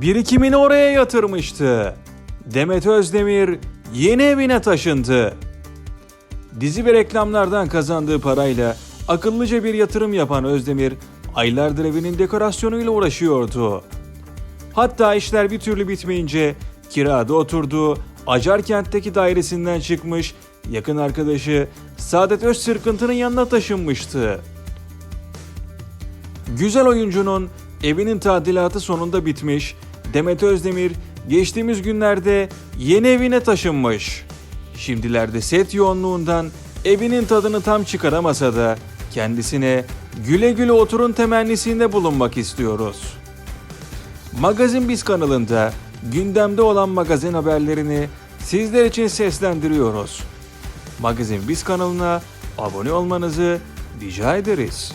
birikimini oraya yatırmıştı. Demet Özdemir yeni evine taşındı. Dizi ve reklamlardan kazandığı parayla akıllıca bir yatırım yapan Özdemir aylardır evinin dekorasyonuyla uğraşıyordu. Hatta işler bir türlü bitmeyince kirada oturduğu Acarkent'teki dairesinden çıkmış yakın arkadaşı Saadet Özsırkıntı'nın yanına taşınmıştı. Güzel oyuncunun evinin tadilatı sonunda bitmiş. Demet Özdemir geçtiğimiz günlerde yeni evine taşınmış. Şimdilerde set yoğunluğundan evinin tadını tam çıkaramasa da kendisine güle güle oturun temennisinde bulunmak istiyoruz. Magazin Biz kanalında gündemde olan magazin haberlerini sizler için seslendiriyoruz. Magazin Biz kanalına abone olmanızı rica ederiz.